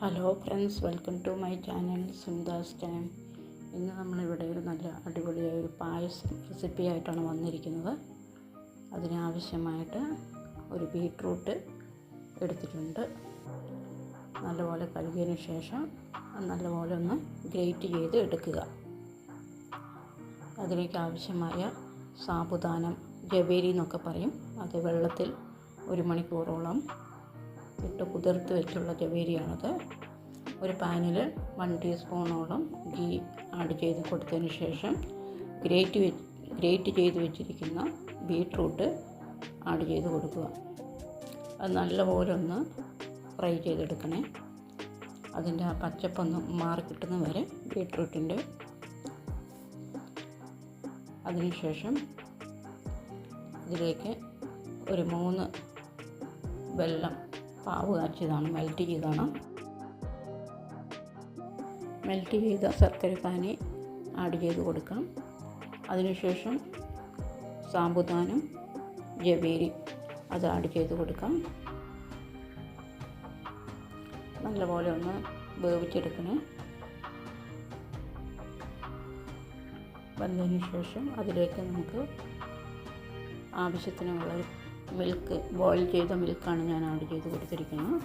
Hello friends welcome to my channel Sundas time ഇന്ന് നമ്മളിവിടെ ഒരു നല്ല അടിപൊളിയായ ഒരു പായസം റെസിപ്പി ആയിട്ടാണ് വന്നിരിക്കുന്നത്. അതിനാവശ്യമായിട്ട് ഒരു ബീട്രൂട്ട് എടുത്തിട്ടുണ്ട്. നല്ലപോലെ കഴുകിയതിന് ശേഷം നല്ലപോലെ ഒന്ന് ഗ്രേറ്റ് ചെയ്ത് എടുക്കുക. അതിലേക്ക് ആവശ്യമായ സാബുദാനം ജവേരി എന്നൊക്കെ പറയും. അത് വെള്ളത്തിൽ ഒരു മണിക്കൂറോളം ഇട്ട് കുതിർത്ത് വെച്ചുള്ള ജവേരിയാണത്. ഒരു പാനിൽ വൺ ടീസ്പൂണോളം ഗീ ആഡ് ചെയ്ത് കൊടുത്തതിന് ശേഷം ഗ്രേറ്റ് വെ ഗ്രേറ്റ് ചെയ്ത് വെച്ചിരിക്കുന്ന ബീട്രൂട്ട് ആഡ് ചെയ്ത് കൊടുക്കുക. അത് നല്ലപോലെ ഒന്ന് ഫ്രൈ ചെയ്തെടുക്കണേ. അതിന്റെ ആ പച്ചപ്പൊന്ന് മാറി കിട്ടുന്ന വരെ ബീട്രൂട്ടിന്റെ അതിനുശേഷം ഇതിലേക്ക് ഒരു മൂന്ന് വെള്ളം പാവ് കാച്ചിയതാണ് മെൽറ്റ് ചെയ്താണ്. മെൽറ്റ് ചെയ്ത ശർക്കര പാനി ആഡ് ചെയ്ത് കൊടുക്കാം. അതിനുശേഷം സാമ്പുദാനം ജവേരി അത് ആഡ് ചെയ്ത് കൊടുക്കാം. നല്ലപോലെ ഒന്ന് വേവിച്ചെടുക്കണേ. വന്നതിന് ശേഷം അതിലേക്ക് നമുക്ക് ആവശ്യത്തിനുള്ള മിൽക്ക് ബോയിൽ ചെയ്ത മിൽക്കാണ് ഞാൻ ആഡ് ചെയ്ത് കൊടുത്തിരിക്കുന്നത്.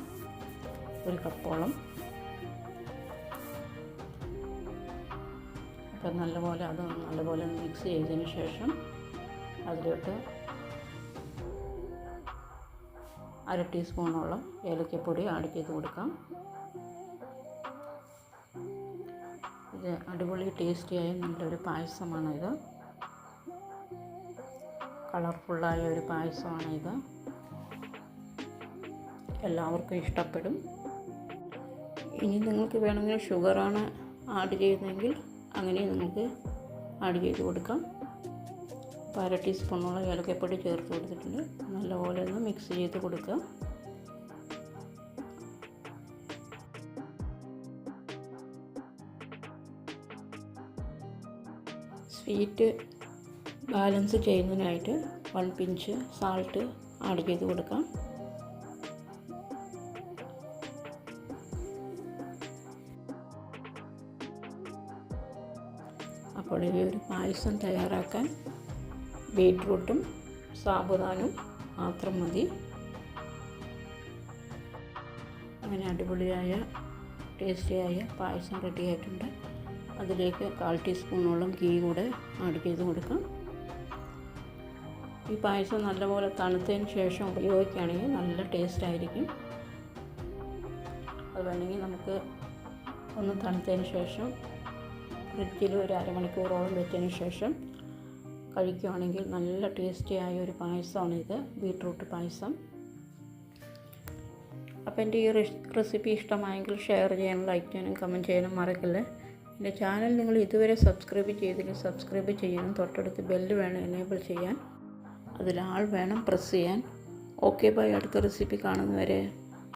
ഒരു കപ്പോളം. അപ്പം നല്ലപോലെ അത് നല്ലപോലെ മിക്സ് ചെയ്തതിന് ശേഷം അതിലോട്ട് അര ടീസ്പൂണോളം ഏലക്കപ്പൊടി ആഡ് ചെയ്ത് കൊടുക്കാം. ഇത് അടിപൊളി ടേസ്റ്റിയായ നല്ലൊരു പായസമാണിത്. കളർഫുള്ളായ ഒരു പായസമാണ് ഇത്. എല്ലാവർക്കും ഇഷ്ടപ്പെടും. ഇനി നിങ്ങൾക്ക് വേണമെങ്കിൽ ഷുഗറാണ് ആഡ് ചെയ്യുന്നതെങ്കിൽ അങ്ങനെ നിങ്ങൾക്ക് ആഡ് ചെയ്ത് കൊടുക്കാം. അര ടീസ്പൂണോളം ഏലക്കപ്പൊടി ചേർത്ത് കൊടുത്തിട്ടുണ്ട്. നല്ലപോലെ ഒന്ന് മിക്സ് ചെയ്ത് കൊടുക്കുക സ്വീറ്റ് ബാലൻസ് ചെയ്യുന്നതിനായിട്ട് വൺ പിഞ്ച് സാൾട്ട് ആഡ് ചെയ്ത് കൊടുക്കാം. അപ്പോൾ ഈ ഒരു പായസം തയ്യാറാക്കാൻ ബീട്രൂട്ടും സാബുദാനും മാത്രം മതി. അങ്ങനെ അടിപൊളിയായ ടേസ്റ്റിയായ പായസം റെഡി ആയിട്ടുണ്ട്. അതിലേക്ക് കാൽ ടീസ്പൂണോളം ഗീ കൂടെ ആഡ് ചെയ്ത് കൊടുക്കാം. ഈ പായസം നല്ലപോലെ തണുത്തതിന് ശേഷം ഉപയോഗിക്കുകയാണെങ്കിൽ നല്ല ടേസ്റ്റ് ആയിരിക്കും. അത് വേണമെങ്കിൽ നമുക്ക് ഒന്ന് തണുത്തതിന് ശേഷം ഫ്രിഡ്ജിൽ ഒരു അരമണിക്കൂറോളം വെച്ചതിന് ശേഷം കഴിക്കുകയാണെങ്കിൽ നല്ല ടേസ്റ്റിയായ ഒരു പായസമാണ് ഇത് ബീട്രൂട്ട് പായസം. അപ്പോൾ എന്റെ ഈ റെസിപ്പി ഇഷ്ടമായെങ്കിൽ ഷെയർ ചെയ്യാനും ലൈക്ക് ചെയ്യാനും കമന്റ് ചെയ്യാനും മറക്കല്ലേ? എന്റെ ചാനൽ നിങ്ങൾ ഇതുവരെ സബ്സ്ക്രൈബ് ചെയ്തില്ലെങ്കിൽ സബ്സ്ക്രൈബ് ചെയ്യാനും തൊട്ടടുത്ത് ബെല്ല് വേണം എനേബിൾ ചെയ്യാൻ. അതിൽ ആൾ വേണം പ്രസ് ചെയ്യാൻ. ഓക്കെ ബൈ അടുത്ത റെസിപ്പി കാണുന്നവരെ.